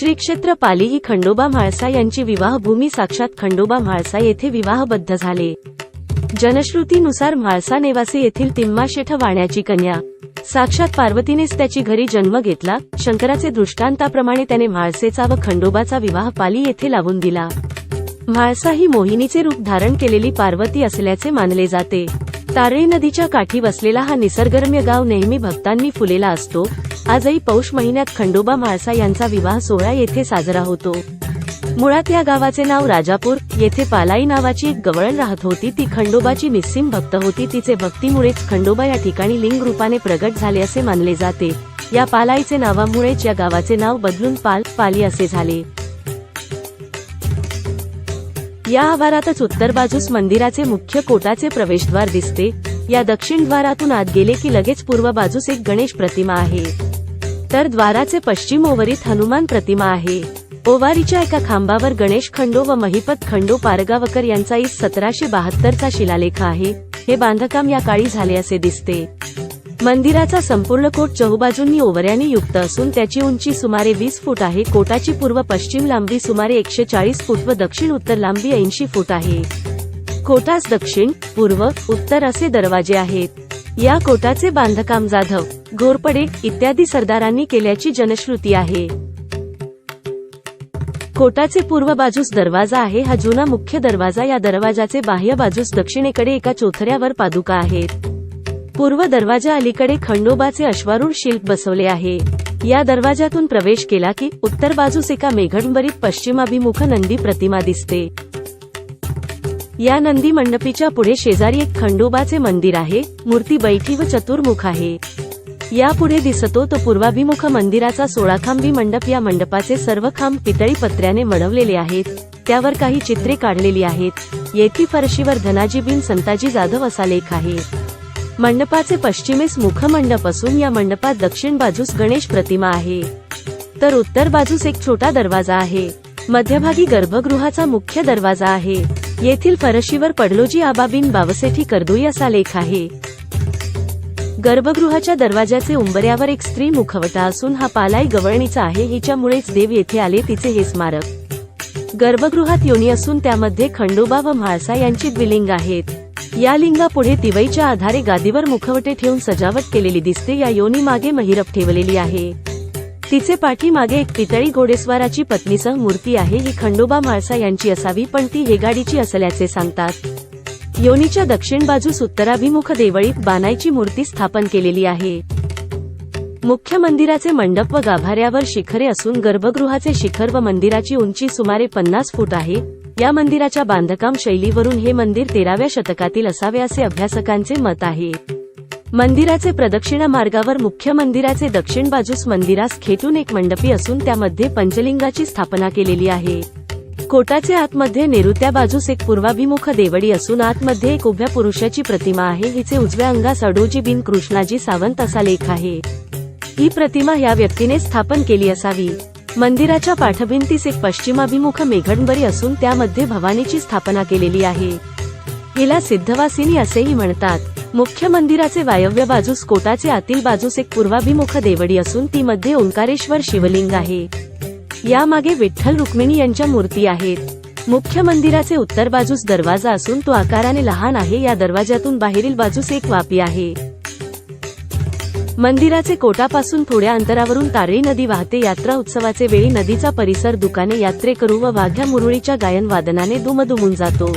श्री क्षेत्र पाली ही खंडोबा म्हाळसा यांची विवाहभूमी साक्षात खंडोबा म्हाळसा येथे विवाहबद्ध झाले. जनश्रुतीनुसार म्हाळसा नेवासी येथील तिम्माशेठ वाण्याची कन्या. साक्षात पार्वतीनेच त्याची घरी जन्म घेतला. शंकराचे दृष्टांताप्रमाणे त्याने म्हाळसेचा व खंडोबाचा विवाह पाली येथे लावून दिला. म्हाळसा ही मोहिनीचे रूप धारण केलेली पार्वती असल्याचे मानले जाते. तारळी नदीच्या काठी वसलेला हा निसर्गरम्य गाव नेहमी भक्तांनी फुलेला असतो. आजही पौष महिन्यात खंडोबा म्हाळसा यांचा विवाह सोहळा येथे साजरा होतो. मुळात या गावाचे नाव राजापूर येथे पालाई नावाची एक गवळण राहत होती ती खंडोबाची निस्सीम भक्त होती तिचे भक्तीमुळेच खंडोबा या ठिकाणी लिंग रूपाने प्रगट झाले असे मानले जाते. या पालाईचे नावामुळेच या गावाचे नाव बदलून पाल पाली असे झाले. या आवारातच उत्तर बाजूस मंदिराचे मुख्य कोटाचे प्रवेशद्वार दिसते. या दक्षिण द्वारातून आत गेले की लगेच पूर्व बाजूस एक गणेश प्रतिमा आहे. तर द्वाराचे पश्चिम ओवरीत हनुमान प्रतिमा आहे. ओवारीच्या एका खांबावर गणेश खंडो व महिपत खंडो पारगावकर यांचा इस सतराशे बहात्तरचा शिलालेख आहे. हे बांधकाम या काळी झाले असे दिसते. मंदिराचा संपूर्ण कोट चहूबाजूंनी ओवऱ्याने युक्त असून त्याची उंची सुमारे वीस फूट आहे. कोटाची पूर्व पश्चिम लांबी सुमारे एकशे चाळीस फूट व दक्षिण उत्तर लांबी ऐंशी फूट आहे. कोटास दक्षिण पूर्व उत्तर असे दरवाजे आहेत. या कोटाचे बांधकाम जाधव घोरपडे इत्यादी सरदारांनी केल्याची जनश्रुती आहे. कोटाचे पूर्व बाजूस दरवाजा आहे. हा जुना मुख्य दरवाजा या दरवाजाचे बाह्य बाजूस दक्षिणेकडे एका चोथऱ्यावर पादुका आहेत. पूर्व दरवाजा अलीकडे खंडोबाचे अश्वारूढ शिल्प बसवले आहे. या दरवाजातून प्रवेश केला की उत्तर बाजूस एका मेघडंबरीत पश्चिमाभिमुख नंदी प्रतिमा दिसते. या नंदी मंडपीच्या पुढे शेजारी एक खंडोबाचे मंदिर आहे. मूर्ती बैठी व चतुर्मुख आहे. यापुढे दिसतो तो पूर्वाभिमुख मंदिराचा सोळाखांबी मंडप. या मंडपाचे सर्व खांब पितळी पत्र्याने मडवलेले आहेत. त्यावर काही चित्रे काढलेली आहेत. येथी फरशीवर धनाजी बिन संताजी जाधव असा लेख आहे. मंडपाचे पश्चिमेस मुखमंडप असून या मंडपात दक्षिण बाजूस गणेश प्रतिमा आहे. तर उत्तर बाजूस एक छोटा दरवाजा आहे. मध्यभागी गर्भगृहाचा मुख्य दरवाजा आहे. येथील फरशीवर पडलोजी आबाबीन बावसेठी कर्दुई असा लेख आहे. गर्भगृहाच्या दरवाजाचे उंबऱ्यावर एक स्त्री मुखवटा असून हा पालाई गवळणीचा आहे. हिच्यामुळेच देव येथे आले तिचे हे स्मारक गर्भगृहात योनी असून त्यामध्ये खंडोबा व म्हाळसा यांची द्विलिंग आहेत. या लिंगापुढे तिवईच्या आधारे गादीवर मुखवटे ठेवून सजावट केलेली दिसते. या योनी मागे महिरप ठेवलेली आहे. तिचे पाठीमागे एक पितळी घोडेस्वाराची पत्नीसह मूर्ती आहे. ही खंडोबा म्हाळसा यांची असावी पण ती हेगाडीची असल्याचे सांगतात. योनीच्या दक्षिण बाजूस उत्तराभिमुख देवळीत बानाईची मूर्ती स्थापन केलेली आहे. मुख्य मंदिराचे मंडप व गाभाऱ्यावर शिखरे असून गर्भगृहाचे शिखर व मंदिराची उंची सुमारे पन्नास फूट आहे. या मंदिराच्या बांधकाम शैलीवरून हे मंदिर तेराव्या शतकातील असावे असे अभ्यासकांचे मत आहे. मंदिराचे प्रदक्षिणा मार्गावर मुख्य मंदिराचे दक्षिण बाजूस मंदिरास खेटून एक मंडपी असून त्यामध्ये पंचलिंगाची स्थापना केलेली आहे. कोटाचे आतमध्ये नेरुत्या बाजूस एक पूर्वाभिमुख देवडी असून आतमध्ये एक उभ्या पुरुषाची प्रतिमा आहे. हिचे उजव्या अंगास अडोजी बिन कृष्णाजी सावंत असा लेख आहे. ही प्रतिमा या व्यक्तीने स्थापन केली असावी. मंदिराच्या पाठभिंतीस एक पश्चिमाभिमुख मेघडंबरी असून त्यामध्ये भवानीची स्थापना केलेली आहे. हिला सिद्धवासिनी असेही म्हणतात. मुख्य मंदिराचे वायव्य बाजूस कोटाचे आतील बाजूस एक पूर्वाभिमुख देवडी असून ती मध्ये ओंकारेश्वर शिवलिंग आहे. यामागे विठ्ठल रुक्मिणी यांच्या मूर्ती आहेत. मुख्य मंदिराचे उत्तर बाजूस दरवाजा असून तो आकाराने लहान आहे. या दरवाजातून बाहेरील बाजूस एक वापी आहे. मंदिराचे कोटापासून थोड्या अंतरावरून तारळी नदी वाहते. यात्रा उत्सवाचे वेळी नदीचा परिसर दुकाने यात्रेकरू व वाघ्या मुरळीच्या गायन वादनाने दुमदुमून जातो.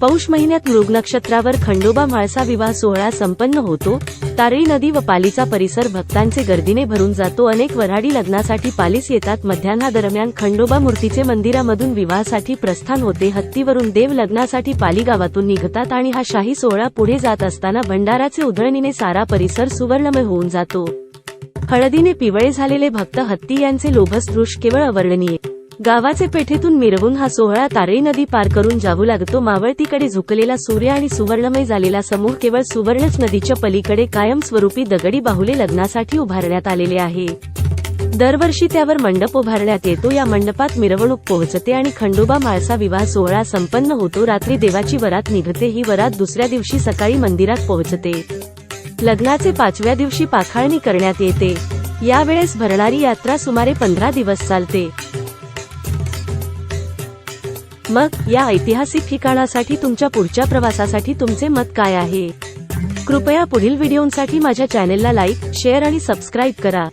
पौष महिन्यात मृग नक्षत्रावर खंडोबा म्हाळसा विवाह सोहळा संपन्न होतो. तारळी नदी व पालीचा परिसर भक्तांचे गर्दीने भरून जातो. अनेक वऱ्हाडी लग्नासाठी पालीस येतात. मध्यान्हादरम्यान खंडोबा मूर्तीचे मंदिरामधून विवाहासाठी प्रस्थान होते. हत्तीवरून देव लग्नासाठी पाली गावातून निघतात आणि हा शाही सोहळा पुढे जात असताना भंडाराचे उधळणीने सारा परिसर सुवर्णमय होऊन जातो. हळदीने पिवळे झालेले भक्त हत्ती यांचे लोभस दृश केवळ अवर्णनीय. गावाचे पेठेतून मिरवून हा सोहळा तारळी नदी पार करून जाऊ लागतो. मावळतीकडे झुकलेला सूर्य आणि सुवर्णमय झालेला समूह केवळ सुवर्णच नदीच्या पलीकडे कायमस्वरूपी दगडी बाहुले लग्नासाठी उभारण्यात आलेले आहे. दरवर्षी त्यावर मंडप उभारण्यात येतो. या मंडपात मिरवणूक पोहोचते आणि खंडोबा माळसा विवाह सोहळा संपन्न होतो. रात्री देवाची वरात निघते. ही वरात दुसऱ्या दिवशी सकाळी मंदिरात पोहोचते. लग्नाचे पाचव्या दिवशी पाखाळणी करण्यात येते. यावेळेस भरणारी यात्रा सुमारे पंधरा दिवस चालते. मग या ऐतिहासिक ठिकाणासाठी तुमच्या पुढच्या प्रवासासाठी तुमचे मत काय आहे? कृपया पुढील व्हिडिओंसाठी माझ्या चॅनेलला लाईक शेअर आणि सबस्क्राईब करा.